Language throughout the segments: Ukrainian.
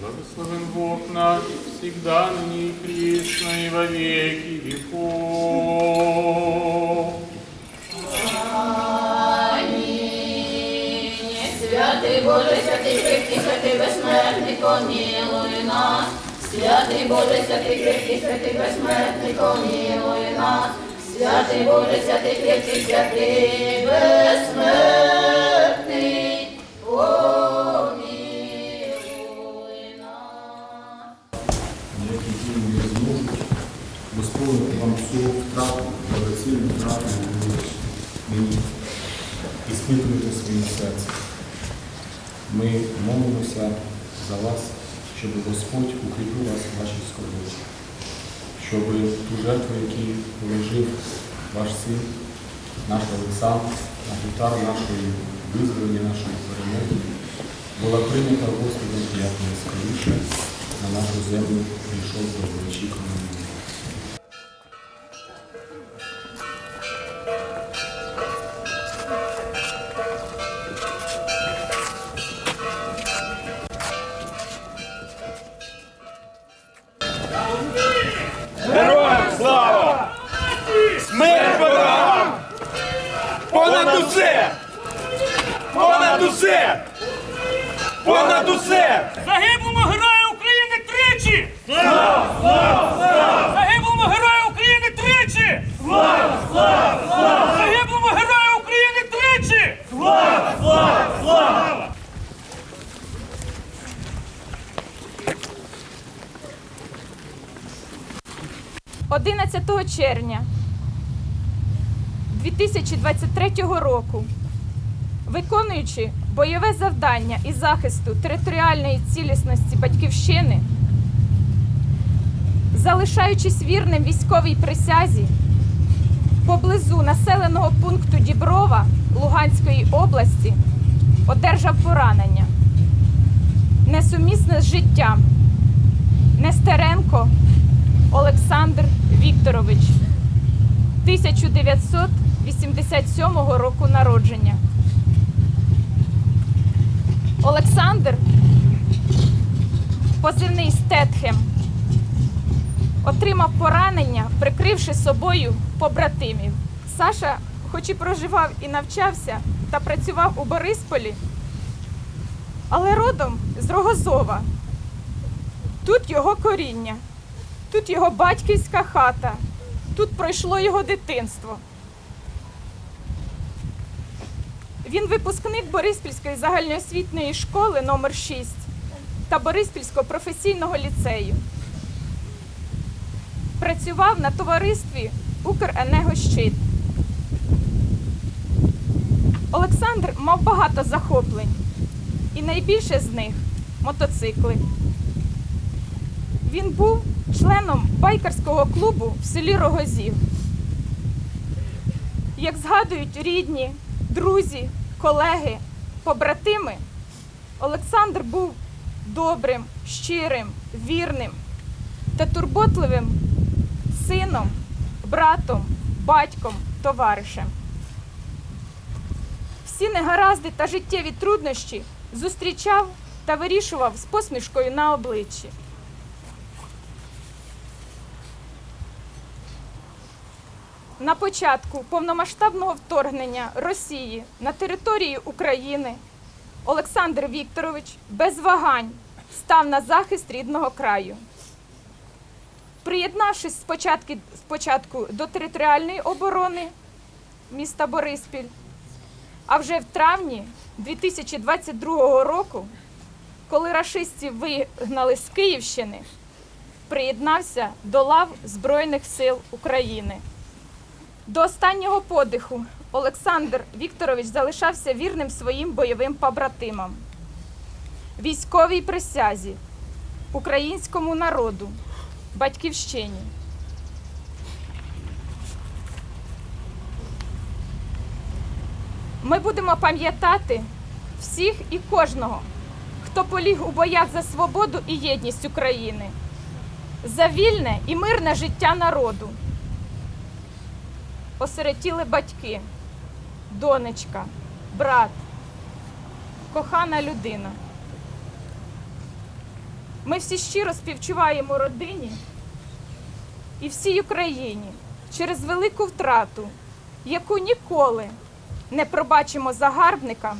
Благословен Бог наш, всегда, ныне и присно, и во веки веков. Боже, святий крепкий, святий безсмертний, помилуй нас. Святий Боже, святий крепкий, святий безсмертний, помилуй нас. Святий Боже, святий крепкий, святий безсмертний, помилуй нас. вам всю втрату, дорогоцінну втрату мені і спитувати своїм серцем. Ми молимося за вас, щоб Господь укріпив вас в вашій скорботі, щоб ту жертву, яку положив ваш син, наш Олександр, на вівтар нашої визволення, нашої перемоги, була прийнята Господом як найскоріше на нашу землю прийшов довгоочікуваний. мир. Понад усе! Понад усе! Понад усе! Загиблому герою України тричі! Слава! Слава! Слава! Загиблому герою України тричі! Слава! Слава! Слава! Загиблому герою України тричі! Слава! Слава! Слава! 11 червня 2023 року, виконуючи бойове завдання із захисту територіальної цілісності Батьківщини, залишаючись вірним військовій присязі, поблизу населеного пункту Діброва Луганської області одержав поранення, несумісне з життям. Нестеренко Олександр Вікторович, 1987 року народження. Олександр, позивний Стетхем, отримав поранення, прикривши собою побратимів. Саша, хоч і проживав і навчався та працював у Борисполі, але родом з Рогозова. Тут його коріння. Тут його батьківська хата, тут пройшло його дитинство. Він випускник Бориспільської загальноосвітньої школи номер 6 та Бориспільського професійного ліцею. Працював на товаристві Укренергощит. Олександр мав багато захоплень, і найбільше з них мотоцикли. Він був членом байкерського клубу в селі Рогозів. Як згадують рідні, друзі, колеги, побратими, Олександр був добрим, щирим, вірним та турботливим сином, братом, батьком, товаришем. Всі негаразди та життєві труднощі зустрічав та вирішував з посмішкою на обличчі. На початку повномасштабного вторгнення Росії на території України Олександр Вікторович без вагань став на захист рідного краю. Приєднавшись спочатку, спочатку до територіальної оборони міста Бориспіль, а вже в травні 2022 року, коли рашистів вигнали з Київщини, приєднався до лав Збройних сил України. До останнього подиху Олександр Вікторович залишався вірним своїм бойовим побратимам, військовій присязі, українському народу, батьківщині. Ми будемо пам'ятати всіх і кожного, хто поліг у боях за свободу і єдність України, за вільне і мирне життя народу. Осиротіли батьки, донечка, брат, кохана людина. Ми всі щиро співчуваємо родині і всій Україні через велику втрату, яку ніколи не пробачимо загарбникам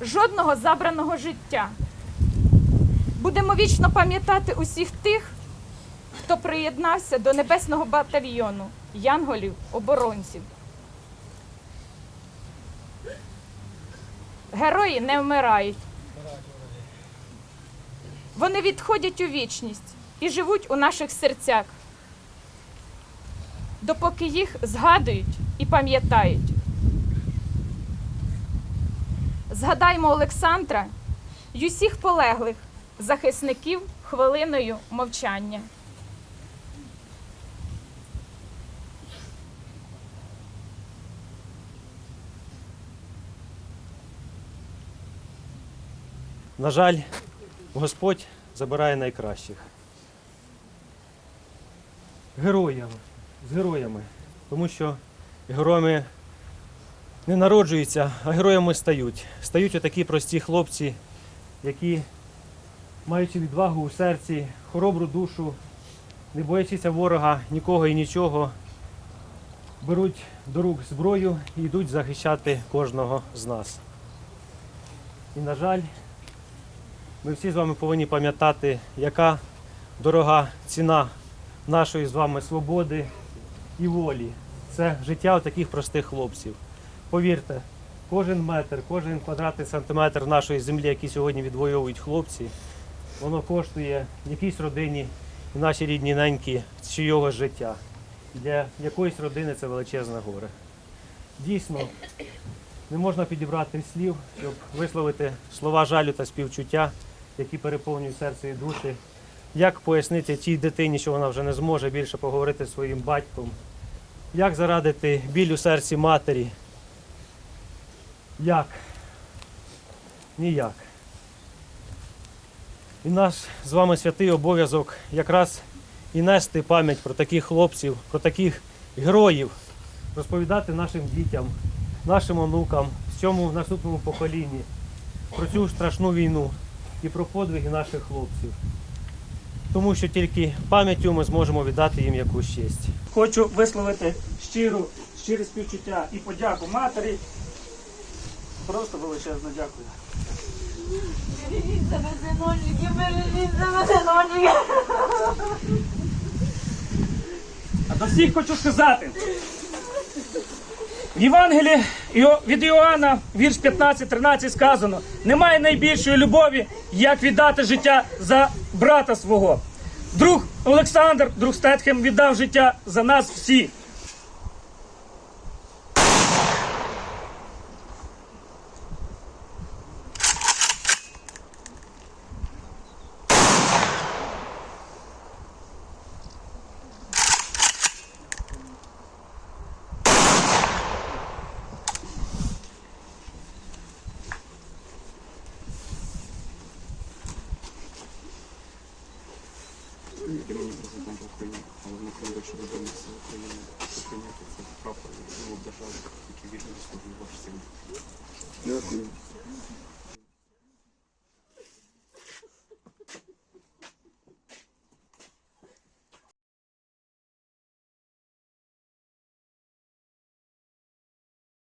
жодного забраного життя. Будемо вічно пам'ятати усіх тих, хто приєднався до небесного батальйону янголів-оборонців. Герої не вмирають. Вони відходять у вічність і живуть у наших серцях, допоки їх згадують і пам'ятають. Згадаймо Олександра й усіх полеглих захисників хвилиною мовчання. На жаль, Господь забирає найкращих. Героями, з героями. Тому що героями не народжуються, а героями стають. Стають отакі прості хлопці, які, маючи відвагу у серці, хоробру душу, не боячися ворога, нікого і нічого, беруть до рук зброю і йдуть захищати кожного з нас. І, на жаль, ми всі з вами повинні пам'ятати, яка дорога ціна нашої з вами свободи і волі. Це життя таких простих хлопців. Повірте, кожен метр, кожен квадратний сантиметр нашої землі, які сьогодні відвоюють хлопці, воно коштує якійсь родині, і нашій рідній неньки чийогось життя. Для якоїсь родини це величезне горе. Дійсно, не можна підібрати слів, щоб висловити слова жалю та співчуття, які переповнюють серце і душі. Як пояснити тій дитині, що вона вже не зможе більше поговорити зі своїм батьком? Як зарадити біль у серці матері? Як? Ніяк. І наш з вами святий обов'язок якраз і нести пам'ять про таких хлопців, про таких героїв, розповідати нашим дітям, нашим онукам, всьому наступному поколінні про цю страшну війну і про подвиги наших хлопців. Тому що тільки пам'яттю ми зможемо віддати їм якусь честь. Хочу висловити щиру, щире співчуття і подяку матері. Просто величезно дякую. А до всіх хочу сказати. В Євангелії від Іоанна, вірш 15-13 сказано: немає найбільшої любові, як віддати життя за брата свого. Друг Олександр, друг Стетхем віддав життя за нас всіх. Керівник президента України, головний командир щодо Збройних сил України, прийняти це прапор і держави, які вірно служить вашій сім'ї. Дякую.